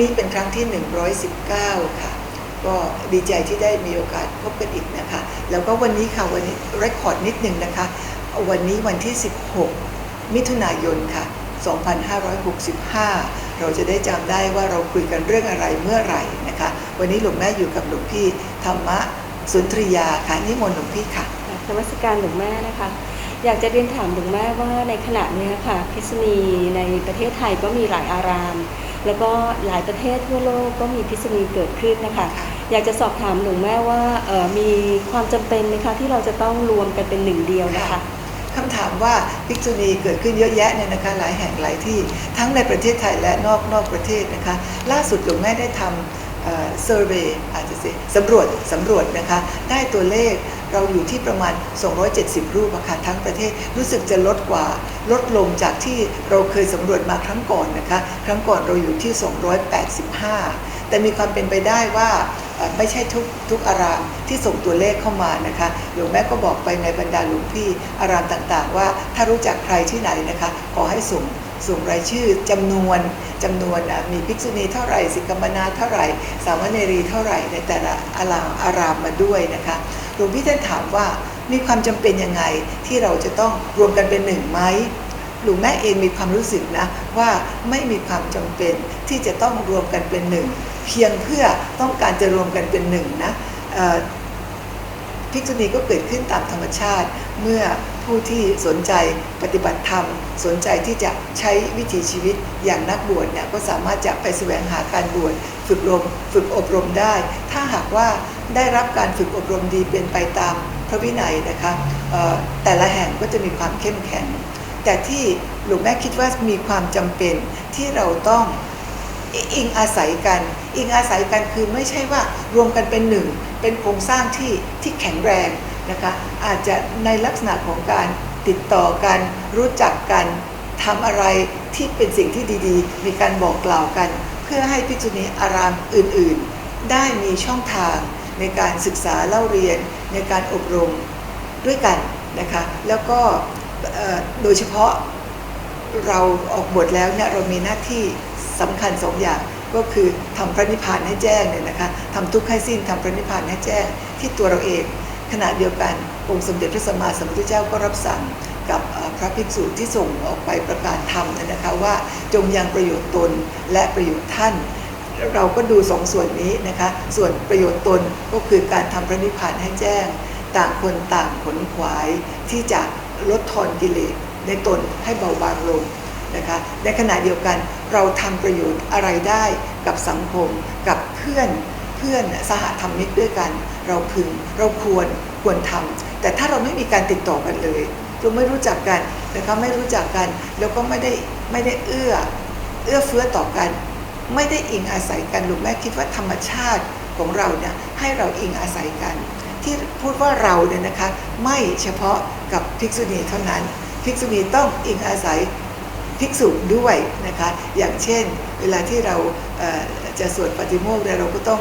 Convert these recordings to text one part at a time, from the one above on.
นี้เป็นครั้งที่ 119 ค่ะ ก็ดีใจที่ได้มีโอกาสพบกันอีกนะคะ แล้วก็วันนี้ค่ะ วันนี้เรคคอร์ดนิดหนึ่งนะคะ วันนี้วันที่ 16 มิถุนายนค่ะ 2565 เราจะได้จำได้ว่าเราคุยกันเรื่องอะไรเมื่อไหร่นะคะ วันนี้หลวงแม่อยู่กับหลวงพี่ธรรมะสุนทรียาค่ะนิมนต์หลวงพี่ค่ะนมัสการหลวงแม่นะคะ อยากจะเรียนถามหลวงแม่ว่าในขณะนี้ค่ะพิษณีในประเทศไทยก็มีหลายอาราม แล้วก็หลายประเทศทั่วโลกก็มีพิษณีเกิดขึ้นนะคะค่ะอยากจะสอบถามหลวงแม่ว่าเอ่อมีความจำเป็นไหมคะที่เราจะต้องรวมกันเป็นหนึ่งเดียวนะคะคำถามว่าภิกษุณีเกิดขึ้นเยอะแยะเนี่ยนะคะหลายแห่งหลายที่ทั้งในประเทศไทยและนอกนอกประเทศนะคะ ล่าสุดหลวงแม่ได้ทำเซอร์เวย์อาจจะสิสำรวจสำรวจนะคะ ได้ตัวเลข เราอยู่ที่ประมาณ 270 รูปอะค่ะทั้งประเทศรู้สึกจะลดกว่าลดลงจากที่เราเคยสำรวจมาครั้งก่อนนะคะ ครั้งก่อนเราอยู่ที่ 285 แต่มีความเป็นไปได้ว่าไม่ใช่ทุกทุกอารามที่ส่งตัวเลขเข้ามานะคะหลวงแม่ก็บอกไปในบรรดาหลวงพี่อารามต่างๆ ว่าถ้ารู้จักใครที่ไหนนะคะ ขอให้ส่ง ส่งรายชื่อจำนวนจำนวนมีภิกษุณีเท่าไหร่สิกขมนาเท่าไหร่ สามเณรีเท่าไหร่ในแต่ละอารามอารามมาด้วยนะคะหลวงพี่ท่านถามว่ามีความจำเป็นยังไงที่เราจะต้องรวมกันเป็นหนึ่งไหมหลวงแม่เองมีความรู้สึกนะว่าไม่มีความจำเป็นที่จะต้องรวมกันเป็นหนึ่งเพียงเพื่อต้องการจะรวมกันเป็นหนึ่งนะภิกษุณีก็เกิดขึ้นตามธรรมชาติเมื่อ ผู้ที่สนใจปฏิบัติธรรม สนใจที่จะใช้วิถีชีวิตอย่างนักบวชเนี่ยก็สามารถจะไปแสวงหาการบวชฝึกรมฝึกอบรมได้ ถ้าหากว่าได้รับการฝึกอบรมดีเป็นไปตามพระวินัยนะคะแต่ละแห่งก็จะมีความเข้มแข็ง แต่ที่หลวงแม่คิดว่ามีความจำเป็นที่เราต้องอิงอาศัยกัน อิงอาศัยกันคือไม่ใช่ว่ารวมกันเป็นหนึ่ง เป็นโครงสร้างที่ที่แข็งแรง นะคะอาจจะในลักษณะของการติดต่อกันรู้จักกันทำอะไรที่เป็นสิ่งที่ดีๆ มีการบอกกล่าวกัน เพื่อให้ภิกษุณีอารามอื่นๆ ได้มีช่องทางในการศึกษาเล่าเรียนในการอบรมด้วยกันนะคะแล้วก็โดยเฉพาะเราออกบทแล้วเนี่ยเรามีหน้าที่สำคัญสองอย่างก็คือทำพระนิพพานให้แจ้งเนี่ยนะคะทำทุกข์ให้สิ้นทำพระนิพพานให้แจ้งที่ตัวเราเอง ขณะเดียวกันองค์สมเด็จพระสัมมาสัมพุทธเจ้าก็รับสั่งกับพระภิกษุที่ส่งออกไปประกาศธรรมนะคะว่าจงยังประโยชน์ตนและประโยชน์ท่าน เราก็ดูสองส่วนนี้นะคะส่วนประโยชน์ตนก็คือการทำพระนิพพานให้แจ้ง ต่างคนต่างขนขวายที่จะลดทอนกิเลสในตนให้เบาบางลงนะคะในขณะเดียวกันเราทำประโยชน์อะไรได้กับสังคมกับเพื่อน พื่อนสหธรรมิกด้วยกัน เราพึง เราควรควรทำแต่ถ้าเราไม่มีการติดต่อกันเลยเราไม่รู้จักกันนะคะไม่รู้จักกัน แล้วก็ไม่ได้ไม่ได้เอื้อเอื้อเฟื้อต่อกัน ไม่ได้อิงอาศัยกันหลวงแม่คิดว่าธรรมชาติของเราเนี่ยให้เราอิงอาศัยกัน ที่พูดว่าเราเนี่ยนะคะไม่เฉพาะกับภิกษุณีเท่านั้น ภิกษุณีต้องอิงอาศัยภิกษุด้วยนะคะอย่างเช่น เวลาที่เราจะสวดปฏิโมกข์เนี่ยเราก็ต้อง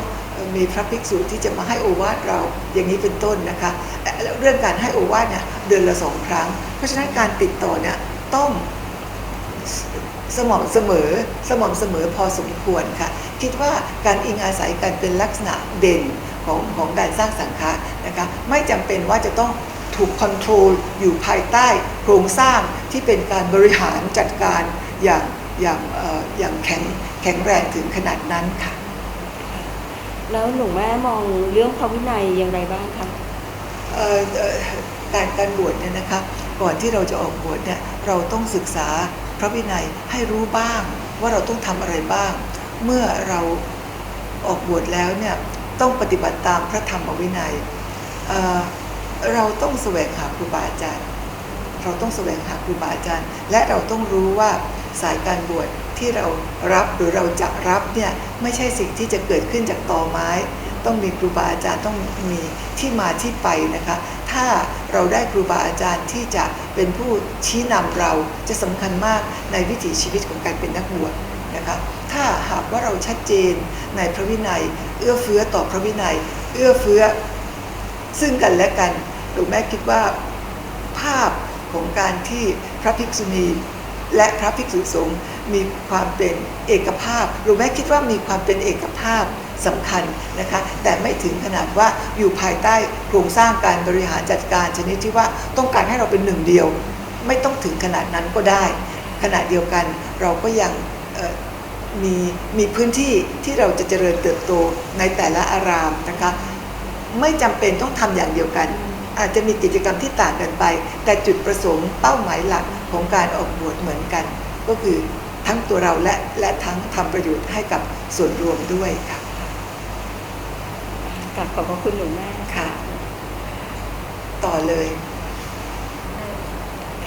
มีพระภิกษุที่จะมาให้โอวาทเราอย่างนี้เป็นต้นนะคะเอ่อเรื่องการให้โอวาทเนี่ยเดือนละสองครั้ง เพราะฉะนั้นการติดต่อเนี่ยต้องสม่ำเสมอสม่ำเสมอพอสมควรค่ะ คิดว่าการอิงอาศัยกันเป็นลักษณะเด่นของของการสร้างสังฆะนะคะไม่จำเป็นว่าจะต้องถูกคอนโทรลอยู่ภายใต้โครงสร้างที่เป็นการบริหารจัดการอย่างอย่างอย่างแข็งแข็งแรงถึงขนาดนั้นค่ะ แล้วหลวงแม่มองเรื่องพระวินัยอย่างไรบ้างคะเอ่อการการบวชเนี่ยนะคะก่อนที่เราจะออกบวชเนี่ยเราต้องศึกษาพระวินัยให้รู้บ้างว่าเราต้องทำอะไรบ้าง เมื่อเราออกบวชแล้วเนี่ยต้องปฏิบัติตามพระธรรมวินัยเเราต้องแสวงหาครูบาอาจารย์ เราต้องแสวงหาครูบาอาจารย์ และเราต้องรู้ว่าสายการบวช ที่เรารับหรือเราจะรับเนี่ยไม่ใช่สิ่งที่จะเกิดขึ้นจากตอไม้ ต้องมีครูบาอาจารย์ต้องมีที่มาที่ไปนะคะ ถ้าเราได้ครูบาอาจารย์ที่จะเป็นผู้ชี้นำเราจะสำคัญมากในวิถีชีวิตของการเป็นนักบวชนะคะถ้าหากว่าเราชัดเจนในพระวินัย เอื้อเฟื้อต่อพระวินัย เอื้อเฟื้อซึ่งกันและกันหลวงแม่คิดว่าภาพของการที่พระภิกษุณีและพระภิกษุสงฆ์ มีความเป็นเอกภาพหรือแม้คิดว่ามีความเป็นเอกภาพสำคัญนะคะแต่ไม่ถึงขนาดว่าอยู่ภายใต้โครงสร้างการบริหารจัดการชนิดที่ว่าต้องการให้เราเป็นหนึ่งเดียว ไม่ต้องถึงขนาดนั้นก็ได้ ขณะเดียวกันเราก็ยังมีมีพื้นที่ที่เราจะเจริญเติบโตในแต่ละอารามนะคะไม่จำเป็นต้องทำอย่างเดียวกัน อาจจะมีกิจกรรมที่ต่างกันไป แต่จุดประสงค์เป้าหมายหลักของการออกบวชเหมือนกัน ก็คือ ทั้งตัวเราและและทั้งทำประโยชน์ให้กับส่วนรวมด้วยค่ะกราบขอบพระคุณหลวงแม่นะคะค่ะ ต่อเลย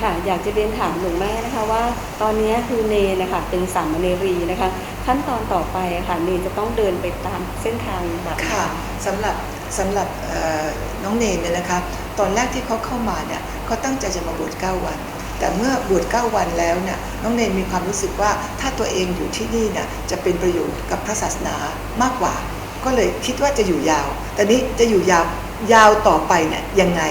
ค่ะ อยากจะเรียนถามหลวงแม่นะคะว่า ตอนนี้คือเนนนะคะเป็นสามเณรีนะคะ ขั้นตอนต่อไปอะค่ะเนนจะต้องเดินไปตามเส้นทางแบบไหนค่ะสำหรับสำหรับเอ่อน้องเนนเนี่ยนะคะ ตอนแรกที่เขาเข้ามาเนี่ยเขาตั้งใจจะมาบวช9วัน แต่เมื่อบวช9วันแล้วเนี่ยน้องเนนมีความรู้สึกว่าถ้าตัวเองอยู่ที่นี่เนี่ยจะเป็นประโยชน์กับพระศาสนามากกว่า ก็เลยคิดว่าจะอยู่ยาว แต่นี้จะอยู่ยาวยาวต่อไปเนี่ยยังไง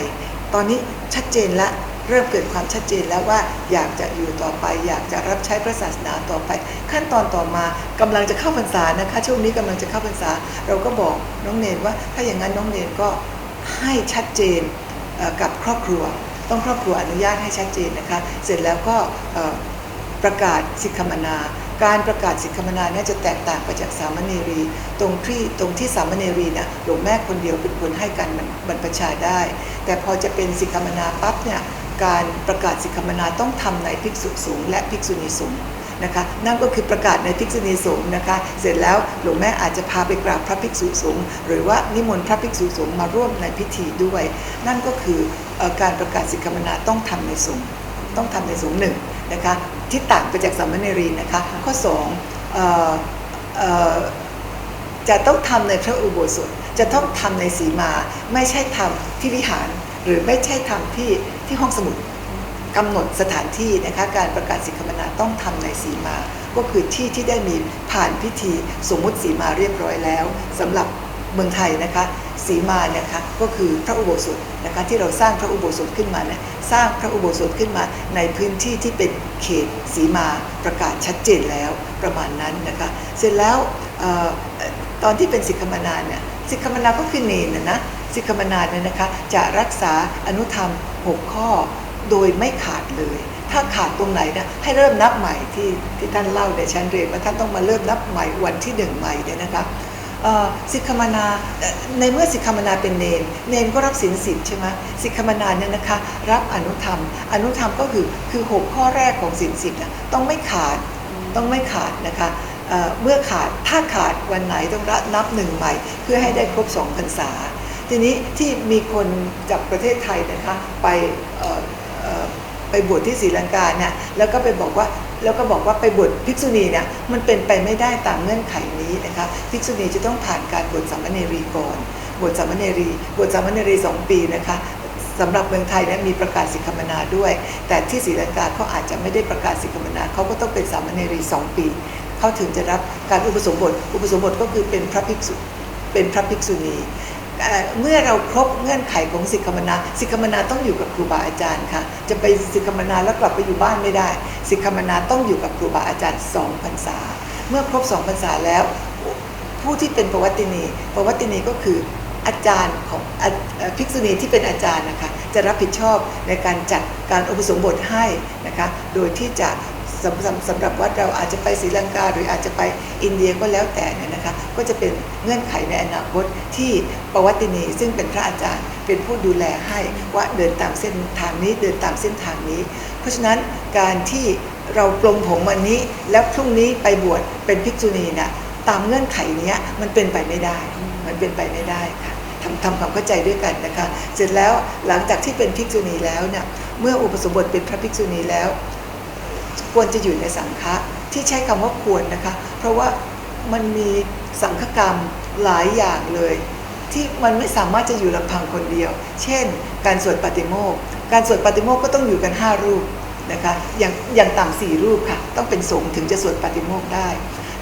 ตอนนี้ชัดเจนละเริ่มเกิดความชัดเจนแล้วว่าอยากจะอยู่ต่อไป อยากจะรับใช้พระศาสนาต่อไป ขั้นตอนต่อมากำลังจะเข้าพรรษานะคะช่วงนี้กำลังจะเข้าพรรษา เราก็บอกน้องเนนว่าถ้าอย่างนั้นน้องเนนก็ให้ชัดเจนกับครอบครัว ต้องครอบครัวอนุญาตให้ชัดเจนนะคะ เสร็จแล้วก็ประกาศสิกขมนา การประกาศสิกขมนาเนี่ยจะแตกต่างไปจากสามเณรี ตรงที่ตรงที่สามเณรีเนี่ยหลวงแม่คนเดียวเป็นคนให้การบรรพชาได้ แต่พอจะเป็นสิกขมนาปั๊บเนี่ยการประกาศสิกขมนาต้องทำในภิกษุสงฆ์และภิกษุณีสงฆ์นะคะนั่นก็คือประกาศในภิกษุณีสงฆ์นะคะ เสร็จแล้วหลวงแม่อาจจะพาไปกราบพระภิกษุสงฆ์หรือว่านิมนต์พระภิกษุสงฆ์มาร่วมในพิธีด้วย นั่นก็คือ การประกาศสิกขมนาต้องทำในสงฆ์ต้องทำในสงฆ์หนึ่งนะคะที่ต่างไปจากสามเณรีนะคะข้อสองเอ่อเอ่อจะต้องทำในพระอุโบสถจะต้องทำในสีมาไม่ใช่ทำที่วิหาร หรือไม่ใช่ทำที่ที่ห้องสมุดกำหนดสถานที่นะคะการประกาศสิกขมนาต้องทำในสีมา ก็คือที่ที่ได้มีผ่านพิธีสมมุติสีมาเรียบร้อยแล้วสำหรับเมืองไทยนะคะ สีมาเนี่ยคะก็คือพระอุโบสถนะคะที่เราสร้างพระอุโบสถขึ้นมาเนี่ยสร้างพระอุโบสถขึ้นมาในพื้นที่ที่เป็นเขตสีมาประกาศชัดเจนแล้วประมาณนั้นนะคะเสร็จแล้วออตอนที่เป็นสิกขมนาเนี่ยสิกขมนาก็คือเนนนะนะสิกขมนาเนี่ยนะคะจะรักษาอนุธรรม 6 ข้อโดยไม่ขาดเลย ถ้าขาดตรงไหนนี่ยให้เริ่มนับใหม่ที่ที่ท่านเล่าในชั้นเรียนว่าท่านต้องมาเริ่มนับใหม่วันที่หนึ่งใหม่เนี่ยนะคะ สิกขมนาในเมื่อสิกขมนาเป็นเนนเนนก็รับศีลสิบใช่ไหมสิกขมนาเนี่ยนะคะรับอนุธรรม อนุธรรมก็คือคือหกข้อแรกของศีลสิบนะต้องไม่ขาดต้องไม่ขาดนะคะเมื่อขาดถ้าขาดวันไหนต้องรับนับหนึ่งใหม่เพื่อให้ได้ครบสองพรรษา ทีนี้ที่มีคนจากประเทศไทยนะคะไปไปบวชที่ศรีลังกาเนี่ยแล้วก็ไปบอกว่า แล้วก็บอกว่าไปบวชภิกษุณีเนี่ยมันเป็นไปไม่ได้ตามเงื่อนไขนี้นะคะภิกษุณีจะต้องผ่านการบวชสามเณรีก่อนบวชสามเณรีบวชสามเณรีสองปีนะคะสำหรับเมืองไทยเนะมีประกาศสิกขมนาด้วย แต่ที่ศรีลังกาเขาอาจจะไม่ได้ประกาศสิกขมนาเขาก็ต้องเป็นสามเณรีสองปีเขาถึงจะรับการอุปสมบท อุปสมบทก็คือเป็นพระภิกษุเป็นพระภิกษุณี เมื่อเราครบเงื่อนไขของสิกขมนาสิกขมนาต้องอยู่กับครูบาอาจารย์ค่ะ จะไปสิกขมนาแล้วกลับไปอยู่บ้านไม่ได้ สิกขมนาต้องอยู่กับครูบาอาจารย์สองพรรษา เมื่อครบสองพรรษาแล้ว ผู้ที่เป็นปวัตินีปวัตินีก็คืออาจารย์ของภิกษุณีที่เป็นอาจารย์นะคะจะรับผิดชอบในการจัดการอุปสมบทให้นะคะโดยที่จะ สำสำสำหรับวัดเราอาจจะไปศรีลังกา หรืออาจจะไปอินเดียก็แล้วแต่เนี่ยนะคะ ก็จะเป็นเงื่อนไขในอนาคตที่ประวัตินีซึ่งเป็นพระอาจารย์ เป็นผู้ดูแลให้ว่าเดินตามเส้นทางนี้เดินตามเส้นทางนี้ เพราะฉะนั้นการที่เราปลงผมวันนี้ แล้วพรุ่งนี้ไปบวชเป็นภิกษุณีนะตามเงื่อนไขนี้มันเป็นไปไม่ได้ มันเป็นไปไม่ได้ค่ะทำทำความเข้าใจด้วยกันนะคะ เสร็จแล้วหลังจากที่เป็นภิกษุณีแล้วเนี่ยเมื่ออุปสมบทเป็นพระภิกษุณีแล้ว ควรจะอยู่ในสังฆะที่ใช้คำว่าควรนะคะ เพราะว่ามันมีสังฆกรรมหลายอย่างเลย ที่มันไม่สามารถจะอยู่ลำพังคนเดียว เช่น การสวดปฏิโมกข์การสวดปฏิโมกข์ก็ต้องอยู่กัน 5 รูปนะคะอย่างอย่างต่ำสี่รูปค่ะต้องเป็นสงฆ์ถึงจะสวดปฏิโมกข์ได้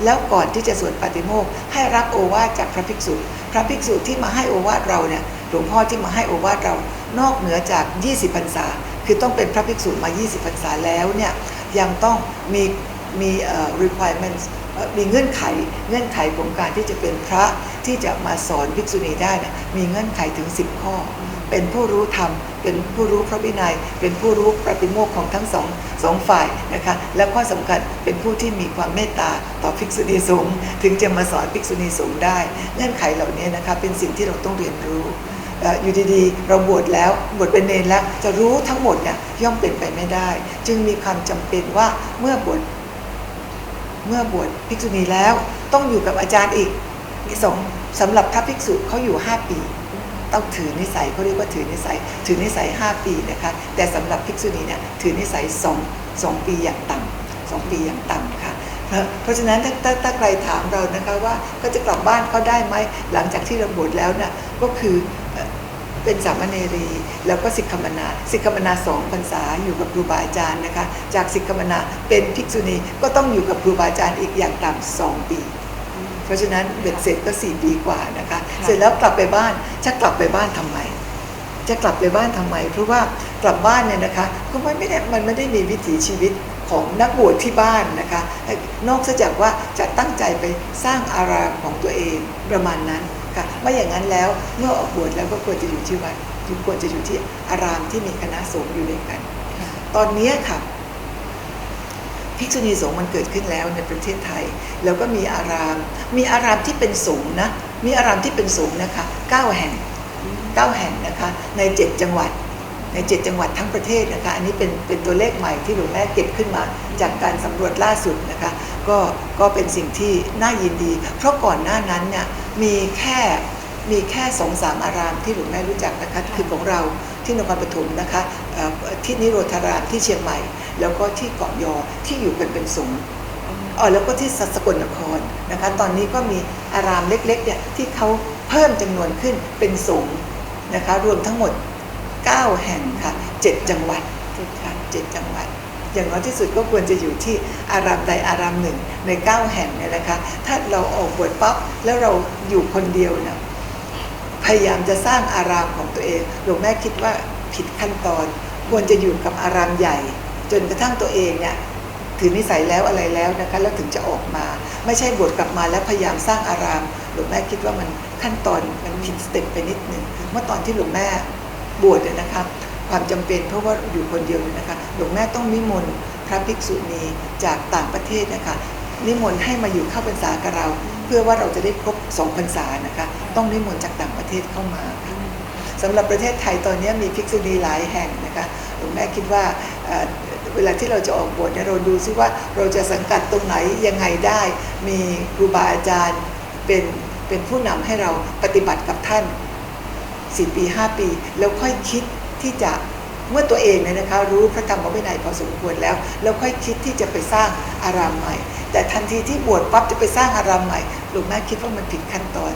แล้วก่อนที่จะสวดปฏิโมกข์ให้รับโอวาทจากพระภิกษุ พระภิกษุที่มาให้โอวาทเราเนี่ยหลวงพ่อที่มาให้โอวาทเรานอกเหนือจาก 20พรรษา คือต้องเป็นพระภิกษุมา 20พรรษาแล้วเนี่ย ยังต้องมีมีเอ่อ requirements เอ่อมีเงื่อนไขเงื่อนไขของการที่จะเป็นพระที่จะมาสอนภิกษุณีได้เนี่ยมีเงื่อนไขถึง 10 ข้อ เป็นผู้รู้ธรรม เป็นผู้รู้พระวินัย เป็นผู้รู้ปฏิโมกข์ของทั้งสองสองฝ่ายนะคะและข้อสำคัญเป็นผู้ที่มีความเมตตาต่อภิกษุณีสงฆ์ถึงจะมาสอนภิกษุณีสงฆ์ได้ เงื่อนไขเหล่านี้นะคะเป็นสิ่งที่เราต้องเรียนรู้เอยู่ดีๆ เราบวชแล้วบวชเป็นเนรแล้วจะรู้ทั้งหมดเนี่ยย่อมเป็นไปไม่ได้ จึงมีความจำเป็นว่าเมื่อบวชเมื่อบวชภิกษุณีแล้วต้องอยู่กับอาจารย์อีกนี่สองสำหรับพระภิกษุเขาอยู่ 5 ปี ต้องถือนิสัยเขาเรียกว่าถือนิสัย ถือนิสัย 5 ปีนะคะแต่สำหรับภิกษุณีเนี่ยถือนิสัย2 2ปีอย่างต่ำสองปีอย่างต่ำค่ะเพราะฉะนั้นถ้าถ้าใครถามเรานะคะว่าก็จะกลับบ้านเขาได้ไหมหลังจากที่เราบวชแล้วเนี่ยก็คือ เอ่อเป็นสามเณรี แล้วก็สิกขมนาสิกขมนาสองพรรษาอยู่กับครูบาอาจารย์นะคะ จากสิกขมนาเป็นภิกษุณีก็ต้องอยู่กับครูบาอาจารย์อีกอย่างต่ำสองปี เพราะฉะนั้นเบ็ดเสร็จก็สี่ปีกว่านะคะค่ะเสร็จแล้วกลับไปบ้านจะกลับไปบ้านทำไมจะกลับไปบ้านทำไม เพราะว่ากลับบ้านเนี่ยนะคะก็ไม่ไม่ได้มันไม่ได้มีวิถีชีวิตของนักบวชที่บ้านนะคะ นอกจากว่าจะตั้งใจไปสร้างอารามของตัวเองประมาณนั้น ค่ะไม่อย่างนั้นแล้วเมื่อออกบวชแล้วก็ควรจะอยู่ที่วัดควรจะอยู่ที่อารามที่มีคณะสงฆ์อยู่ด้วยกัน ตอนนี้ค่ะภิกษุณีสงฆ์มันเกิดขึ้นแล้วในประเทศไทย แล้วก็มีอาราม มีอารามที่เป็นสงฆ์นะมีอารามที่เป็นสงฆ์นะคะเก้าแห่งเก้าแห่งนะคะในเจ็ดจังหวัดในเจ็ดจังหวัดทั้งประเทศนะคะ อันนี้เป็นเป็นตัวเลขใหม่ที่หลวงแม่เก็บขึ้นมาจากการสำรวจล่าสุดนะคะ ก็ก็เป็นสิ่งที่น่ายินดี เพราะก่อนหน้านั้นเนี่ยมีแค่มีแค่สองสามอารามที่หลวงแม่รู้จักนะคะคือของเราที่นครปฐมนะคะเอ่อที่นิโรธารามที่เชียงใหม่ แล้วก็ที่เกาะยอที่อยู่กันเป็นสงฆ์อ๋อแล้วก็ที่สกลนครนะคะตอนนี้ก็มีอารามเล็กๆเนี่ยที่เขาเพิ่มจำนวนขึ้นเป็นสงฆ์นะคะรวมทั้งหมด 9 แห่งค่ะ 7 จังหวัดค่ะ7จังหวัด อย่างน้อยที่สุดก็ควรจะอยู่ที่อารามใดอารามหนึ่งใน 9 แห่งเนี่ยนะคะถ้าเราออกบวชปั๊บแล้วเราอยู่คนเดียวเนี่ยพยายามจะสร้างอารามของตัวเองหลวงแม่คิดว่าผิดขั้นตอน ควรจะอยู่กับอารามใหญ่ จนกระทั่งตัวเองเนี่ยถือนิสัยแล้วอะไรแล้วนะคะแล้วถึงจะออกมา ไม่ใช่บวชกลับมาแล้วพยายามสร้างอาราม หลวงแม่คิดว่ามันขั้นตอนมันผิดสเต็ปไปนิดนึงเมื่อตอนที่หลวงแม่บวชเนี่ยนะคะ ความจำเป็นเพราะว่าอยู่คนเดียวนะคะ หลวงแม่ต้องนิมนต์พระภิกษุณีจากต่างประเทศนะคะ นิมนต์ให้มาอยู่เข้าพรรษากับเรา เพื่อว่าเราจะได้ครบสองพรรษานะคะ ต้องนิมนต์จากต่างประเทศเข้ามาค่ะสำหรับประเทศไทยตอนนี้มีภิกษุณีหลายแห่งนะคะหลวงแม่คิดว่าเอ่อเวลาที่เราจะออกบวชเนี่ยเราดูซิว่าเราจะสังกัดตรงไหนยังไงได้ มีครูบาอาจารย์เป็นเป็นผู้นำให้เราปฏิบัติกับท่าน 4 ปี 5 ปี แล้วค่อยคิด ที่จะเมื่อตัวเองเนี่ยนะคะรู้พระธรรมวินัยพอสมควรแล้ว แล้วค่อยคิดที่จะไปสร้างอารามใหม่ แต่ทันทีที่บวชปั๊บจะไปสร้างอารามใหม่หลวงแม่คิดว่ามันผิดขั้นตอน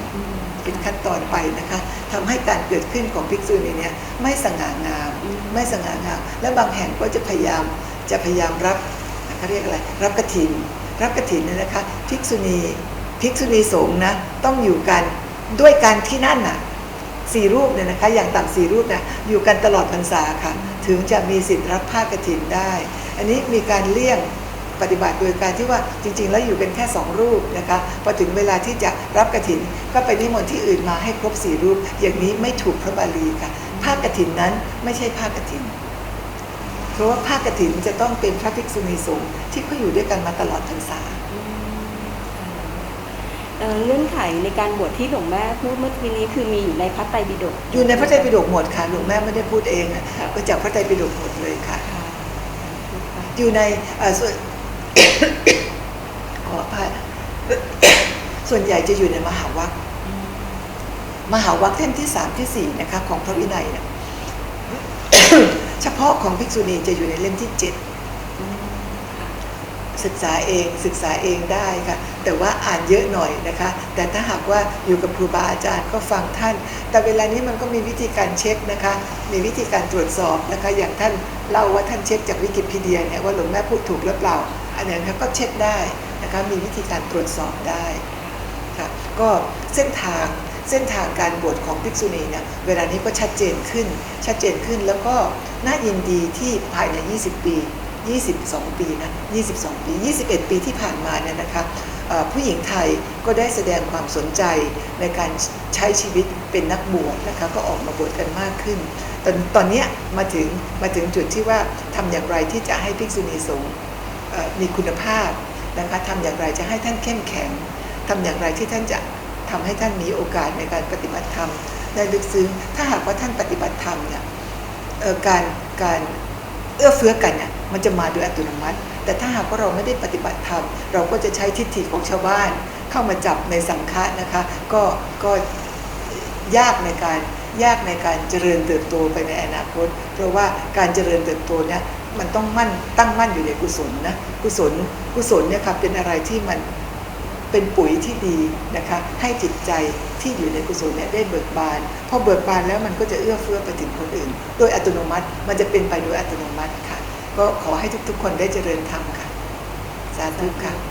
เป็นขั้นตอนไปนะคะทำให้การเกิดขึ้นของภิกษุณีนี่ยไม่สง่างามไม่สง่างาม และบางแห่งก็จะพยายามจะพยายามรับเขาเรียกอะไรรับกระถิน รับกระถินเนี่ยนะคะภิกษุณีภิกษุณีสงฆ์นะต้องอยู่กันด้วยกันที่นั่นน่ะ สี่รูปเนี่ยนะคะอย่างต่ำสี่รูปเนี่ยอยู่กันตลอดพรรษาค่ะ ถึงจะมีสิทธิ์รับผ้ากระถินได้ อันนี้มีการเลี่ยงปฏิบัติโดยการที่ว่าจริง ๆ แล้วอยู่กันแค่สองรูปนะคะพอถึงเวลาที่จะรับกระถินก็ไปนิมนต์ที่อื่นมาให้ครบสี่รูป อย่างนี้ไม่ถูกพระบาลีค่ะผ้ากระถินนั้นไม่ใช่ผ้ากระถิน เพราะว่าผ้ากระถินจะต้องเป็นพระภิกษุณีสงฆ์ที่เขาอยู่ด้วยกันมาตลอดพรรษา เอ่อเงื่อนไขในการบวชที่หลวงแม่พูดเมื่อกี้นี้คือมีอยู่ในพระไตรปิฎกอยู่ในพระไตรปิฎกหมดค่ะหลวงแม่ไม่ได้พูดเองอะค่ะก็จากพระไตรปิฎกหมดเลยค่ะค่ะอยู่ในเอ่อส่วนขออภัยส่วนใหญ่จะอยู่ในมหาวัคมหาวัคเล่มที่สามที่สี่นะคะ ของพระวินัยเนี่ยเฉพาะของภิกษุณีจะอยู่ในเล่มที่เจ็ด ศึกษาเองศึกษาเองได้ค่ะ แต่ว่าอ่านเยอะหน่อยนะคะ แต่ถ้าหากว่าอยู่กับครูบาอาจารย์ก็ฟังท่าน แต่เวลานี้มันก็มีวิธีการเช็คนะคะ มีวิธีการตรวจสอบนะคะ อย่างท่านเล่าว่าท่านเช็คจากวิกิพีเดียเนี่ยว่าหลวงแม่พูดถูกหรือเปล่า อันนี้นก็เช็คได้นะคะ มีวิธีการตรวจสอบได้ค่ะ ก็เส้นทางเส้นทางการบวชของภิกษุณีเนี่ยเวลานี้ก็ชัดเจนขึ้น ชัดเจนขึ้นแล้วก็น่ายินดีที่ภายใน 20 ปี 22 ปีนะ22 ปี 21 ปีที่ผ่านมาเนี่ยนะคะผู้หญิงไทยก็ได้แสดงความสนใจในการใช้ชีวิตเป็นนักบวชนะคะก็ออกมาบวชกันมากขึ้น ตอนตอนเนี้ยมาถึงมาถึงจุดที่ว่าทำอย่างไรที่จะให้ภิกษุณีสงฆ์มีคุณภาพนะคะทำอย่างไรจะให้ท่านเข้มแข็งทำอย่างไรที่ท่านจะทำให้ท่านมีโอกาสในการปฏิบัติธรรมได้ลึกซึ้งถ้าหากว่าท่านปฏิบัติธรรมเนี่ยการการ เอื้อเฟื้อกันเนี่ยมันจะมาโดยอัตโนมัติ แต่ถ้าหากว่าเราไม่ได้ปฏิบัติธรรม เราก็จะใช้ทิฏฐิของชาวบ้าน เข้ามาจับในสังฆะนะคะก็ก็ยากในการยากในการเจริญเติบโตไปในอนาคต เพราะว่าการเจริญเติบโตเนี่ยมันต้องมั่นตั้งมั่นอยู่ในกุศลนะกุศลกุศลเนี่ยครับเป็นอะไรที่มัน เป็นปุ๋ยที่ดีนะคะ ให้จิตใจที่อยู่ในกุศลเนี่ยได้เบิกบานพอเบิกบานแล้วมันก็จะเอื้อเฟื้อไปถึงคนอื่น โดยอัตโนมัติมันจะเป็นไปโดยอัตโนมัติค่ะ ก็ขอให้ทุกๆ คนได้เจริญธรรมค่ะ สาธุค่ะ